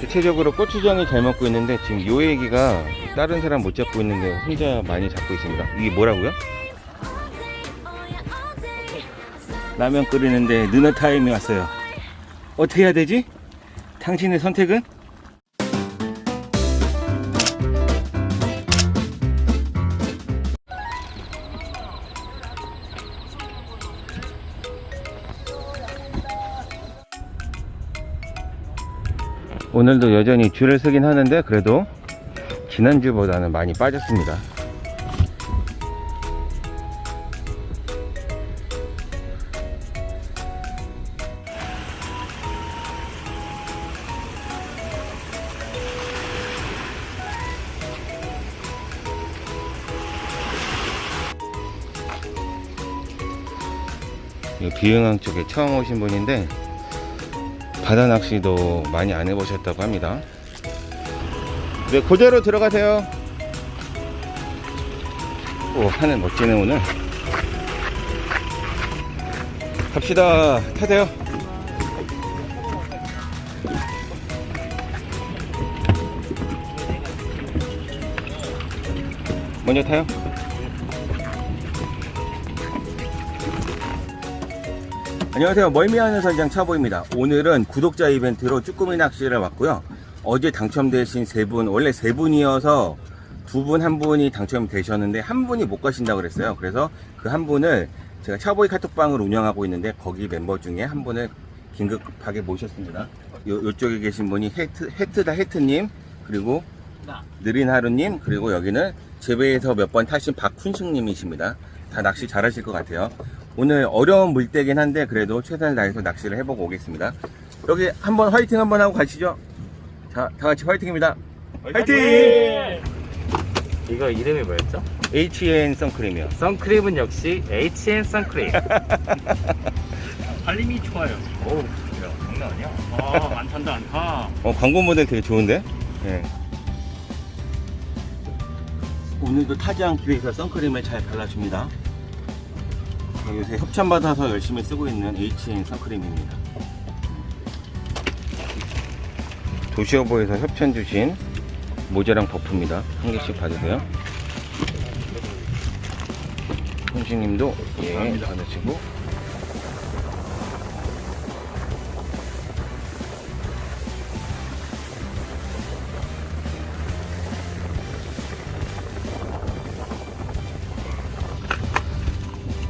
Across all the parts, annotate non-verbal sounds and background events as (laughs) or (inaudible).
대체적으로 고추장이 잘 먹고 있는데 지금 요 애기가 다른 사람 못 잡고 있는데 혼자 많이 잡고 있습니다. 이게 뭐라고요? 라면 끓이는데 느너 타임이 왔어요. 어떻게 해야 되지? 당신의 선택은? 오늘도 여전히 줄을 서긴 하는데 그래도 지난주보다는 많이 빠졌습니다. 이 비흥항 쪽에 처음 오신 분인데 바다 낚시도 많이 안 해보셨다고 합니다. 네, 그대로 들어가세요. 오, 하늘 멋지네, 오늘. 갑시다. 타세요. 먼저 타요. 안녕하세요. 멀미하는 선장 차보입니다. 오늘은 구독자 이벤트로 쭈꾸미 낚시를 왔고요. 어제 당첨되신 세 분, 원래 세 분이어서 두 분, 한 분이 당첨되셨는데 한 분이 못 가신다고 그랬어요. 그래서 그 한 분을 제가 차보이 카톡방을 운영하고 있는데 거기 멤버 중에 한 분을 긴급하게 모셨습니다. 요, 요쪽에 계신 분이 해트, 해트다 해트님, 그리고 느린 하루님, 그리고 여기는 제배에서 몇 번 타신 박훈식님이십니다. 다 낚시 잘하실 것 같아요. 오늘 어려운 물때긴 한데 그래도 최선을 다해서 낚시를 해보고 오겠습니다. 여기 한번 화이팅 한번 하고 가시죠. 자, 다 같이 화이팅입니다. 화이팅! 이거 이름이 뭐였죠? HN 선크림이요. 선크림은 역시 H&M 선크림. 달림이 좋아요. 오, 야, 장난 아니야? 아, 안 탄다, 안 타. 어, 광고 모델 되게 좋은데? 예. 오늘도 타지 않기 위해서 선크림을 잘 발라줍니다. 요새 협찬받아서 열심히 쓰고 있는 HN 선크림입니다. 도시어보에서 협찬 주신 모자랑 버프입니다. 한 개씩 받으세요. 혼식님도 예, 받으시고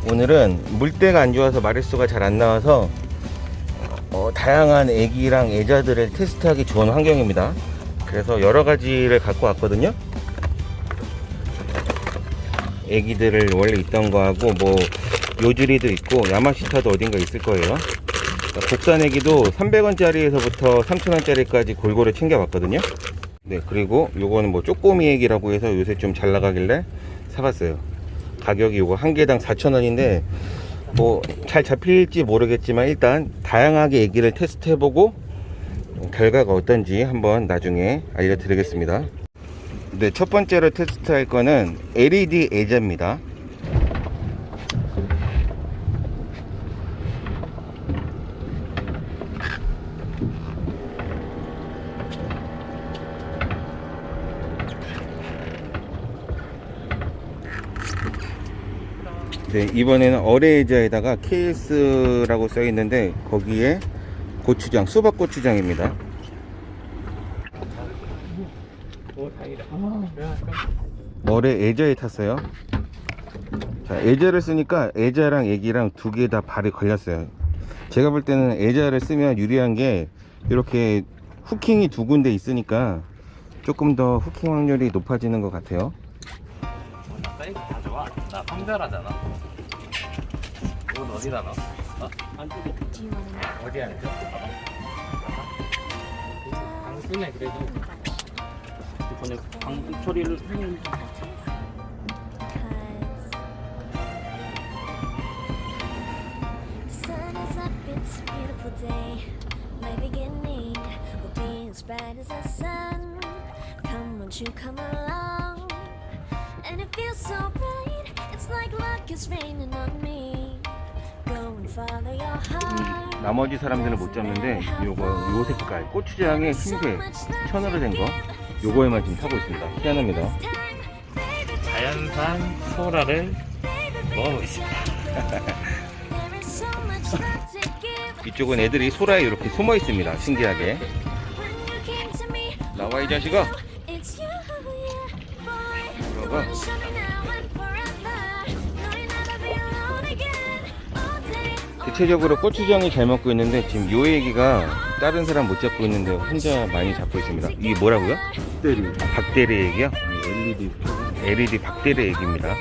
오늘은 물때가 안 좋아서 마리수가 잘 안 나와서 어, 다양한 애기랑 애자들을 테스트하기 좋은 환경입니다. 그래서 여러 가지를 갖고 왔거든요. 애기들을 원래 있던 거하고 뭐 요즈리도 있고 야마시타도 어딘가 있을 거예요. 그러니까 국산 애기도 300원짜리에서부터 3,000원짜리까지 골고루 챙겨왔거든요. 네, 그리고 요거는 뭐 쪼꼬미 애기라고 해서 요새 좀 잘 나가길래 사봤어요. 가격이 요거 한 개당 4,000원인데 뭐 잘 잡힐지 모르겠지만 일단 다양하게 애기를 테스트 해보고 결과가 어떤지 한번 나중에 알려드리겠습니다. 네, 첫 번째로 테스트할 거는 LED 애자입니다. 네, 이번에는 어레이자에다가 KS라고 써 있는데 거기에 고추장, 수박 고추장입니다. 애자에 탔어요. 자, 애자를 쓰니까 애자랑 애기랑 두 개 다 발이 걸렸어요. 제가 볼 때는 애자를 쓰면 유리한 게 이렇게 후킹이 두 군데 있으니까 조금 더 후킹 확률이 높아지는 것 같아요. 나 성별하잖아. 이건 어디다 넣어? 어? 어디 앉아? 방 쓰네, 그래도. 이번에 방 처리를. My beginning will be as bright as the sun. Come, won't you come along? And it feels so bright, it's like luck is raining on me. Heart. 나머지 사람들은 못 잡는데 요거 요 색깔 고추장에 흰색 천으로 된 거 요거에만 지금 타고 있습니다. 희한합니다. 자연산 소라를 먹어보겠습니다. (laughs) 이쪽은 애들이 소라에 이렇게 숨어 있습니다. 신기하게. 나와 이 자식아. 대체적으로 고추장이 잘 먹고 있는데 지금 요 애기가 다른 사람 못 잡고 있는데 혼자 많이 잡고 있습니다. 이게 뭐라고요? 박대리. 박대리 애기요? LED. LED 박대리 애기입니다.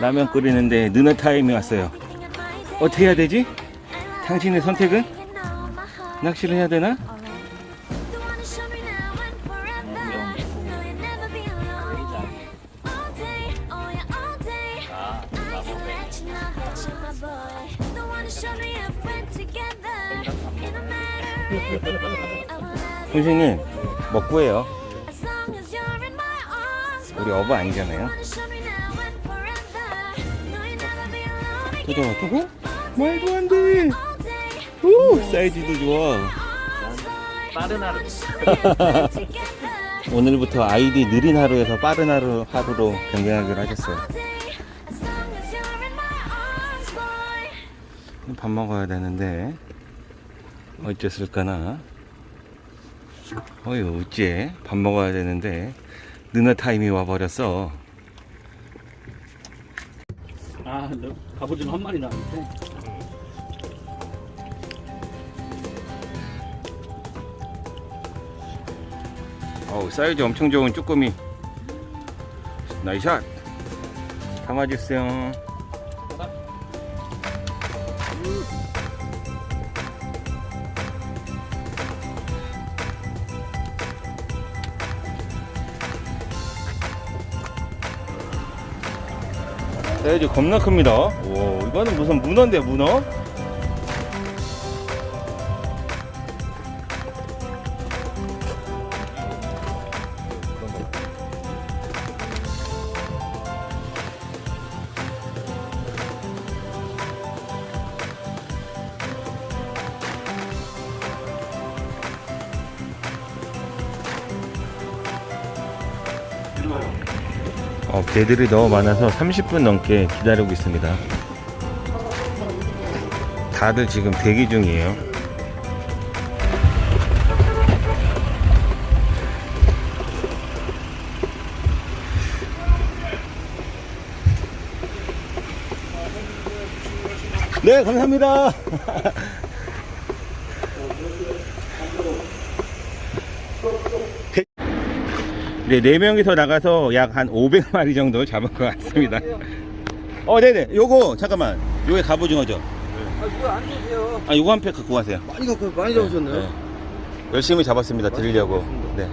라면. 끓이는데 느너 타임이 왔어요. 어떻게 해야 되지? 당신의 선택은? 낚시를 해야 되나? Oh. 아, 선생님 먹고 해요. 우리 어부 아니잖아요. 또 잡았다고? All 말도 안 돼. 오 사이즈도 좋아. 빠른 하루. (laughs) 오늘부터 아이디 느린 하루에서 빠른 하루 하루로 변경하기로 하셨어요. 밥 먹어야 되는데 어쨌을까나? 어휴 어째 밥 먹어야 되는데 느너 타임이 와버렸어. 아, 너 갑오징어 한 마리 나왔는데. 어우 사이즈 엄청 좋은 쭈꾸미. 나이샷. 담아주세요. 사이즈 겁나 큽니다. 오, 이거는 무슨 문어인데 문어? 어, 개들이 너무 많아서 30분 넘게 기다리고 있습니다. 다들 지금 대기 중이에요. 네, 감사합니다. (laughs) 네, 네 명이서 나가서 약 한 500마리 정도 잡은 것 같습니다. (laughs) 어, 네네. 요거, 잠깐만. 요게 갑오징어죠? 아, 이거 안 주세요. 아, 요거 한 팩 갖고 가세요. 많이 갖고 많이 잡으셨네요. 네. 열심히 잡았습니다. 드리려고. 네.